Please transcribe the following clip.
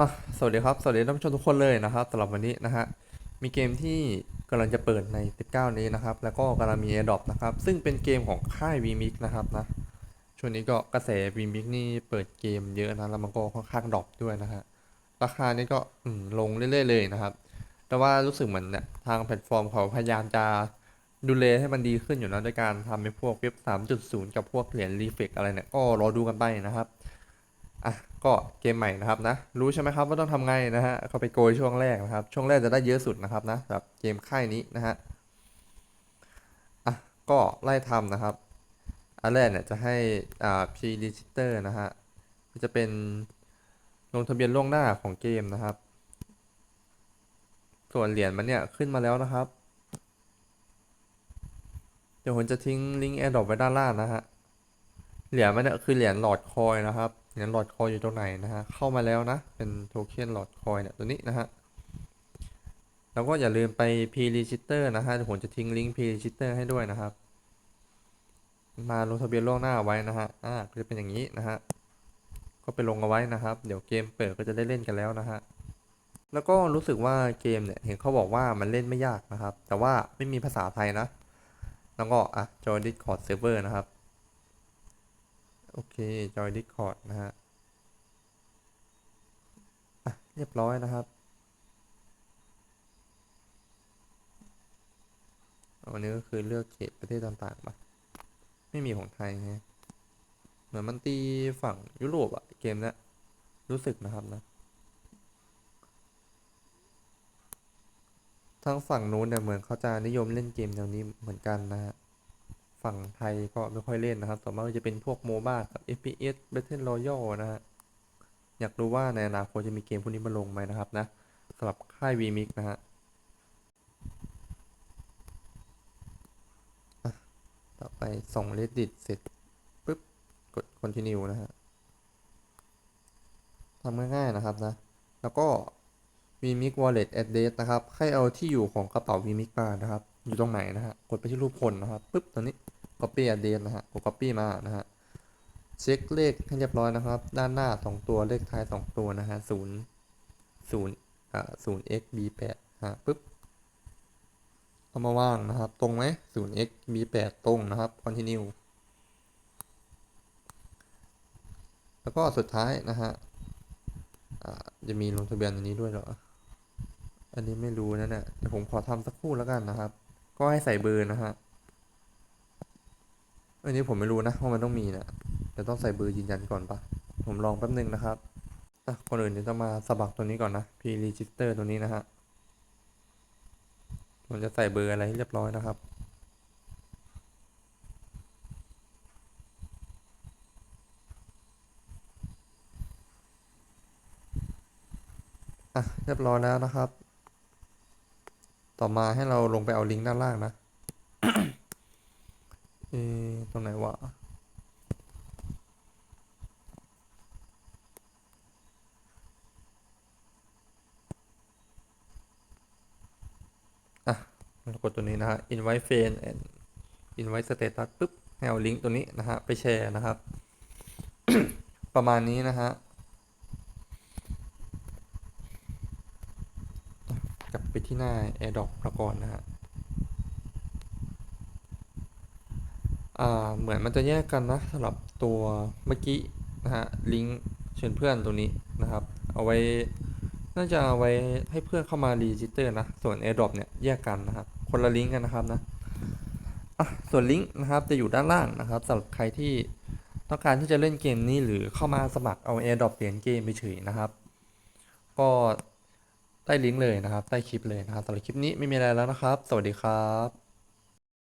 อะสวัสดีครับ สวัสดีท่านผู้ชมทุกคนเลยนะครับสำหรับวันนี้นะฮะ มีเกมที่กำลังจะเปิดใน 19 นี้นะครับ แล้วก็กำลังมี Adopt นะครับ ซึ่งเป็นเกมของค่าย VMix นะครับนะ ช่วงนี้ก็กระแส VMix นี่เปิดเกมเยอะนะ แล้วมันก็ค่อนข้างดรอปด้วยนะฮะ ราคานี่ก็ลงเรื่อยๆเลยนะครับ แต่ว่ารู้สึกเหมือนเนี่ยทางแพลตฟอร์มเขาพยายามจะดูแลให้มันดีขึ้นอยู่นะด้วยการทำเป็นพวกเว็บ 3.0 กับพวกเหรียญรีเฟกอะไรเนี่ย ก็รอดูกันไปนะครับ อะก็เกมใหม่นะครับนะ รู้ใช่ไหมครับว่าต้องทำไงนะฮะเขาไปโกยช่วงแรกนะครับ ช่วงแรกจะได้เยอะสุดนะครับนะสำหรับเกมค่ายนี้นะฮะอะก็ไล่ทำนะครับอันแรกเนี่ยจะให้อ่า pre register นะฮะจะเป็นลงทะเบียนล่วงหน้าของเกมนะครับ ส่วนเหรียญมันเนี่ยขึ้นมาแล้วนะครับ เดี๋ยวผมจะทิ้งลิงก์ AirDrop ไว้ด้านล่างนะฮะ เหรียญมันเนี่ยคือเหรียญหลอดคอยนะครับเหรียญหลอดคอยอยู่ตรงไหนนะฮะเข้ามาแล้วนะ เป็นโทเค็นหลอดคอยเนี่ยตัวนี้นะฮะแล้วก็อย่าลืมไป pre-register นะฮะผมจะทิ้งลิงก์ pre-register ให้ด้วยนะครับ มาลงทะเบียนล่วงหน้าไว้นะฮะอ่าจะเป็นอย่างนี้นะฮะก็ไปลงเอาไว้นะครับ เดี๋ยวเกมเปิดก็จะได้เล่นกันแล้วนะฮะแล้วก็รู้สึกว่าเกมเนี่ยเห็นเขาบอกว่ามันเล่นไม่ยากนะครับ แต่ว่าไม่มีภาษาไทยนะ แล้วก็อะ join discord server นะครับ โอเค join discord นะฮะเรียบร้อยนะครับอันนี้ก็คือเลือกเขตประเทศต่างๆมาไม่มีของไทยไงเหมือนมันตีฝั่งยุโรปอะเกมเนี้ยรู้สึกนะครับนะ ทางฝั่งนู้นเนี่ยเหมือนเขาจะนิยมเล่นเกมแนวนี้เหมือนกันนะฮะ ฝั่งไทยก็ไม่ค่อยเล่นนะครับ ต่อมาก็จะเป็นพวกโมบ้ากับ FPS Battle Royale นะฮะ อยากรู้ว่าในอนาคตจะมีเกมพวกนี้มาลงไหมนะครับนะสำหรับค่าย VMix นะฮะต่อไปส่ง Reddit เสร็จปุ๊บ กด continue นะฮะทำง่ายๆนะครับนะ แล้วก็ VMix Wallet Address นะครับ ให้เอาที่อยู่ของกระเป๋า VMix มานะครับ อยู่ตรงไหนนะฮะ กดไปที่รูปคนนะครับ ปุ๊บตัวนี้ copy address นะฮะกด copy มานะฮะเช็คเลขให้เรียบร้อยนะครับ ด้านหน้า 2 ตัวเลขท้าย 2 ตัวนะฮะ0 0อ่า0 x b 8ฮะปุ๊บเอามาว่างนะครับ ตรงไหม0 x b 8ตรงนะครับ continue แล้วก็สุดท้ายนะฮะอ่าจะมีลงทะเบียนอันนี้ด้วยเหรอ อันนี้ไม่รู้นะเนี่ยเดี๋ยวผมขอทำสักครู่แล้วกันนะครับ ก็ให้ใส่เบอร์นะฮะ อันนี้ผมไม่รู้นะว่ามันต้องมีนะจะต้องใส่เบอร์ยืนยันก่อนปะผมลองแป๊บหนึ่งนะครับอะคนอื่นเดี๋ยวต้องมาสมัครตัวนี้ก่อนนะ p register ตัวนี้นะฮะผมจะใส่เบอร์อะไรให้เรียบร้อยนะครับอะเรียบร้อยแล้วนะครับ ต่อมาให้เราลงไปเอาลิงก์ด้านล่างนะ เอตรงไหนวะอะเรากดตัวนี้นะฮะ invite friend and invite status ปุ๊บให้เอาลิงก์ตัวนี้นะฮะ ไปแชร์นะครับ ประมาณนี้นะฮะกลับไปที่หน้า AirDrop ก่อนนะฮะ อ่า เหมือนมันจะแยกกันนะสำหรับตัวเมื่อกี้นะฮะลิงก์เชิญเพื่อนตัวนี้นะครับ เอาไว้น่าจะเอาไว้ให้เพื่อนเข้ามารีจิสเตอร์นะ ส่วน AirDrop เนี่ยแยกกันนะครับ คนละลิงก์กันนะครับนะอะส่วนลิงก์นะครับจะอยู่ด้านล่างนะครับสำหรับใครที่ต้องการที่จะเล่นเกมนี้หรือเข้ามาสมัครเอา AirDrop เหรียญเกมไปเฉยนะครับ ก็ใต้ลิงก์เลยนะครับ ใต้คลิปเลยนะครับสำหรับคลิปนี้ไม่มีอะไรแล้วนะครับ สวัสดีครับ